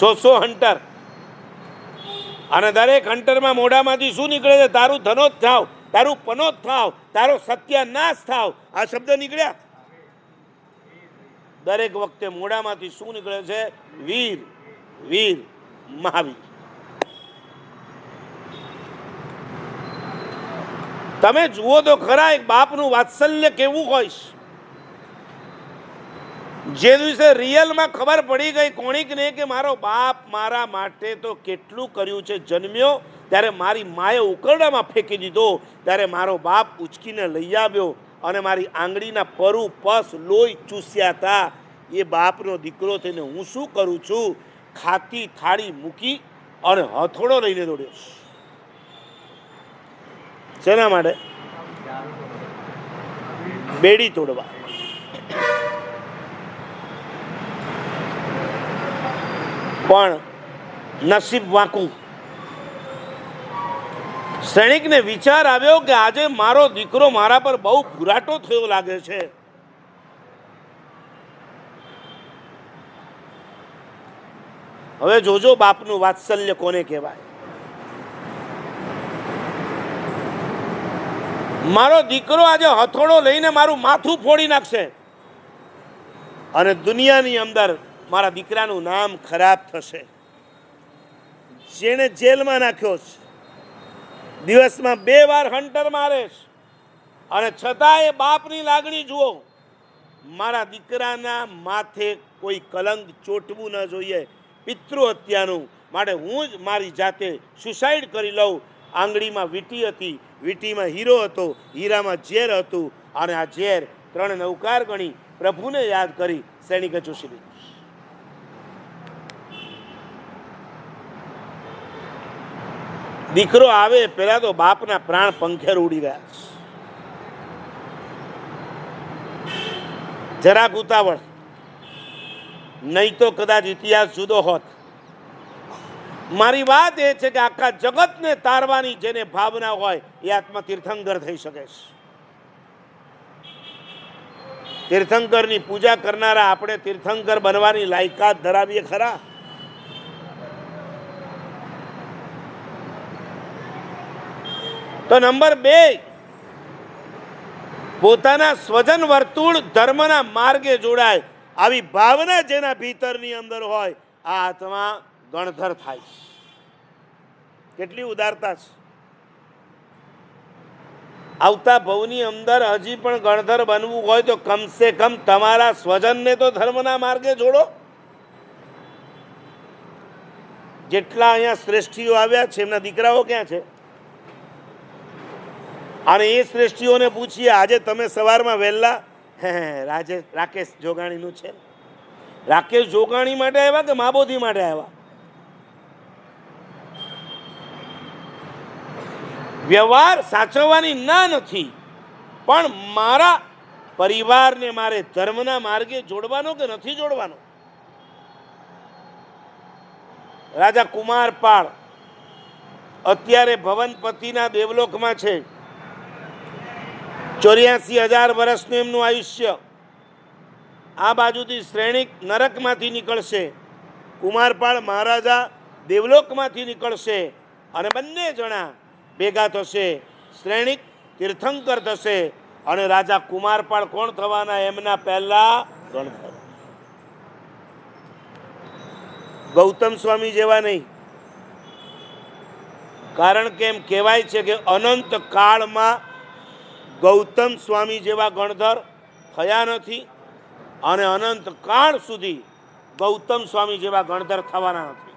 સો સો hunter અને દરેક હંટરમાં મોઢામાંથી શું નીકળે છે? તારું ધનો થાવ, તારું પનો થાવ, તારો સત્યાનાશ થાવ. આ શબ્દ નીકળ્યા? દરેક વખતે મોઢામાંથી શું નીકળે છે? વીર વીર, મહાવીર. તમે જુઓ તો ખરા એક બાપનું વાત્સલ્ય કેવું હોય છે જે દિવસે રિયલમાં ખબર પડી ગઈ કોણીકને કે મારો બાપ મારા માટે તો કેટલું કર્યું છે, જન્મ્યો, ત્યારે મારી માએ ઉકરડામાં ફેંકી દીધો, ત્યારે મારો બાપ ઉચકીને લઈ આવ્યો અને મારી આંગળીના પરુ પસ લોહી ચૂસ્યા હતા. એ બાપનો દીકરો થઈને હું શું કરું છું? ખાતી થાળી મૂકી અને હથોડો લઈને દોડ્યો. શેના માટે? બેડી તોડવા. પણ નસીબ વાંકું. શ્રેણિકને વિચાર આવ્યો કે આજે મારો દીકરો મારા પર બહુ ભૂરાટો થયો લાગે છે. હવે જોજો બાપનું વાત્સલ્ય કોને કહેવાય. મારો દીકરો આજે હથોડો લઈને મારું માથું ફોડી નાખશે. અને દુનિયાની અંદર મારા દીકરાનું નામ ખરાબ થશે. જેણે જેલમાં નાખ્યો છે. દિવસમાં બે વાર હન્ટર મારે છે. અને છતાં એ બાપની લાગણી જુઓ. મારા દીકરાના માથે કોઈ કલંક ચોટવું ન જોઈએ. પિતૃ હત્યાનું માટે હું જ મારી જાતે સુસાઇડ કરી લઉં. આંગળીમાં વીંટી હતી. વીંટીમાં હીરો હતો. હીરામાં ઝેર હતું. અને આ ઝેર ત્રણ નૌકાર ગણી પ્રભુને યાદ કરી સૈનિકે ચૂસી લીધું. દીકરો આવે પેલા તો બાપના પ્રાણ પંખેર ઉડી ગયા. જરાક ઉતાવળ. નહીં તો કદાચ ઇતિહાસ જુદો હોત. મારી વાત એ છે કે આખા જગતને તારવાની જેને ભાવના હોય, એ આત્મા તીર્થંકર થઈ શકે છે. તીર્થંકરની પૂજા કરનારા આપણે તીર્થંકર બનવાની લાયકાત ધરાવીએ ખરા? તો નંબર બે, પોતાના સ્વજન વર્તુળ ધર્મના માર્ગે જોડાય. આવી ભાવના જેના ભીતરની અંદર હોય, આ આત્મા ગણધર થાય કેટલી ઉદારતા છે. આવતા ભવની અંદર હજી પણ ગણધર બનવું હોય તો કમસે કમ તમારા સ્વજનને તો ધર્મના માર્ગે જોડો. જેટલા અહીંયા શ્રેષ્ઠીઓ આવ્યા છે, એમના દીકરાઓ ક્યાં છે? અને એ શ્રેષ્ઠીઓને પૂછીએ, આજે તમે સવારમાં વહેલા? હે રાજેશ રાકેશ જોગાણીનું છે. રાકેશ જોગાણી માટે આવ્યા કે માબોધી માટે આવ્યા? વ્યવહાર સાચવવાની ના નથી, પણ મારા પરિવારને મારે ધર્મના માર્ગે જોડવાનો કે નથી જોડવાનો? રાજા કુમારપાળ અત્યારે ભવનપતિના દેવલોકમાં છે. ચોર્યાસી હજાર વર્ષનું એમનું આયુષ્ય. આ બાજુથી શ્રેણિક નરકમાંથી નીકળશે, કુમારપાળ મહારાજા દેવલોકમાંથી નીકળશે અને બંને જણા ભેગા થશે, શ્રેણિક તીર્થંકર થશે અને રાજા કુમારપાળ કોણ થવાના એમના પહેલા ગણધર. ગૌતમ સ્વામી જેવા નહીં. કારણ કે એમ કહેવાય છે કે અનંત કાળમાં ગૌતમ સ્વામી જેવા ગણધર થયા નથી અને અનંત કાળ સુધી ગૌતમ સ્વામી જેવા ગણધર થવાના નથી.